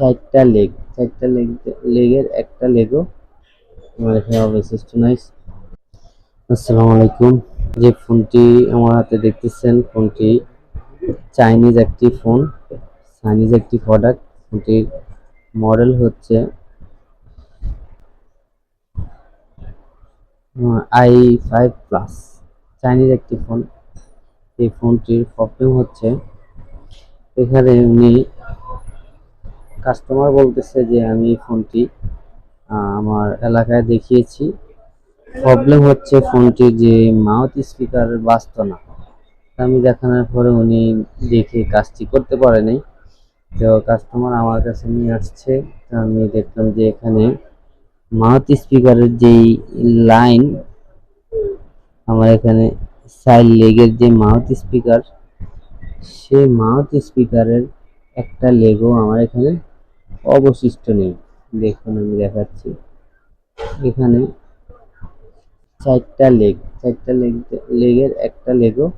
চারটা লেগ চারটা লেগ লেগের একটা লেগও আমার এখানে অবশিষ্ট নাইস আসসালামু আলাইকুম। যে ফোনটি আমার হাতে দেখতেছেন, ফোনটি চাইনিজ একটি ফোন চাইনিজ একটি প্রোডাক্ট ফোনটির মডেল হচ্ছে আই ফাইভ প্লাস চাইনিজ একটি ফোন এই ফোনটির প্রবলেম হচ্ছে, এখানে উনি কাস্টমার বলতেছে যে, আমি এই ফোনটি আমার এলাকায় দেখিয়েছি। প্রবলেম হচ্ছে ফোনটির যে মাউথ স্পিকার বাজত না। আমি দেখানোর পরে উনি দেখে কাজটি করতে পারেনি তো কাস্টমার আমার কাছে নিয়ে আসছে। তো আমি দেখলাম যে, এখানে মাউথ স্পিকারের যেই লাইন আমার এখানে সাইড লেগের যে মাউথ স্পিকার সেই মাউথ স্পিকারের একটা লেগও আমার এখানে অবশিষ্ট নেই দেখুন, আমি দেখাচ্ছি। এখানে চারটা লেগ চারটা লেগ, লেগের একটা লেগও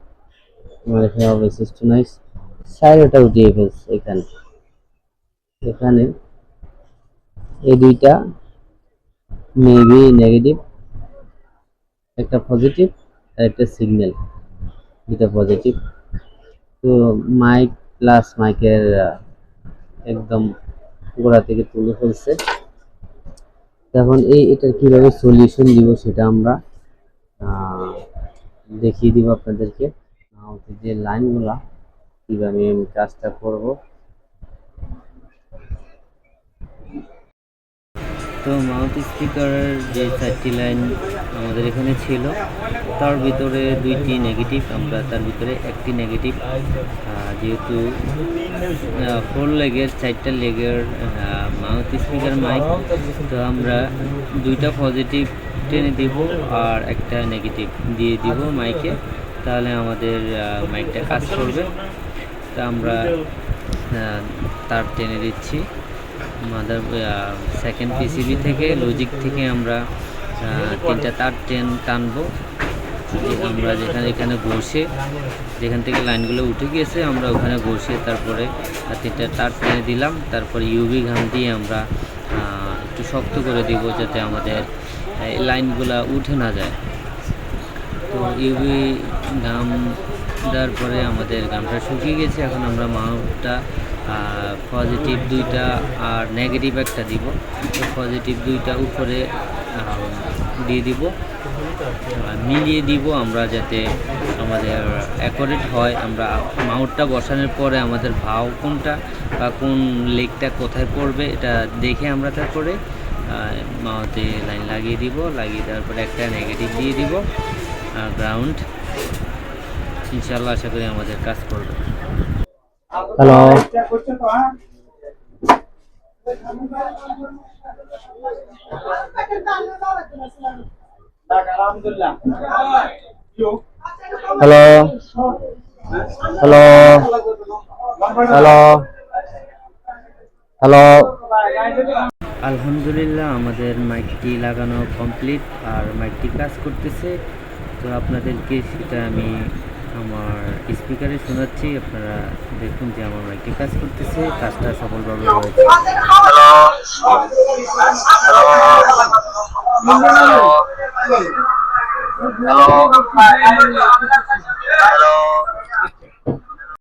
আমার এখানে অবশিষ্ট নাই সাইডটা উঠিয়ে ফেলছে এখানে। এখানে এই দুইটা মেবি নেগেটিভ একটা পজিটিভ আর একটা সিগন্যাল দুটা পজিটিভ তো মাইক প্লাস মাইকের একদম গোড়া থেকে তুলে ফেলছে। এখন এই এটার কীভাবে সলিউশন দিব সেটা আমরা দেখিয়ে দিব আপনাদেরকে। যে লাইনগুলা কীভাবে আমি কাজটা করব। তো মাউথ স্পিকারের যে চারটি লাইন আমাদের এখানে ছিল, তার ভিতরে দুইটি নেগেটিভ আমরা তার ভিতরে একটি নেগেটিভ যেহেতু ফোর লেগের চারটা লেগের মাউথ স্পিকার মাইক তো আমরা দুইটা পজিটিভ টেনে দিব আর একটা নেগেটিভ দিয়ে দিব মাইকে তাহলে আমাদের মাইকটা কাজ করবে। তা আমরা তার টেনে দিচ্ছি। মাদার সেকেন্ড পিসিবি থেকে লজিক থেকে আমরা তিনটা তার ট্রেন টানবো। আমরা যেখানে, এখানে বসে, যেখান থেকে লাইনগুলো উঠে গিয়েছে, আমরা ওখানে বসে তারপরে তিনটা তার টেনে দিলাম। তারপরে ইউভি ঘাম দিয়ে আমরা একটু শক্ত করে দিব যাতে আমাদের লাইনগুলো উঠে না যায়। তো ইউভি ঘাম দেওয়ার পরে আমাদের গামটা শুকিয়ে গেছে। এখন আমরা মাউটটা পজিটিভ দুইটা আর নেগেটিভ একটা দিব। পজিটিভ দুইটা উপরে দিয়ে দিব। মিলিয়ে দিব আমরা যাতে আমাদের অ্যাকোরেট হয়। আমরা মাউটটা বসানোর পরে আমাদের ভাও কোনটা বা কোন লেগটা কোথায় পড়বে এটা দেখে আমরা তারপরে মাউতে লাইন লাগিয়ে দিব। লাগিয়ে দেওয়ার পরে একটা নেগেটিভ দিয়ে দিব। গ্রাউন্ড ইনশাল্লাহ আশা করি আমাদের কাজ করবে। Hello hello hello hello hello আলহামদুলিল্লাহ, আমাদের মাইকটি লাগানো কমপ্লিট আর মাইকটি কাজ করতেছে। তো আপনাদেরকে সেটা আমি আমার স্পিকারে শোনাচ্ছি আপনারা দেখুন যে আমার মাইকে কাজ করতেছে কাজটা সফলভাবে হয়েছে.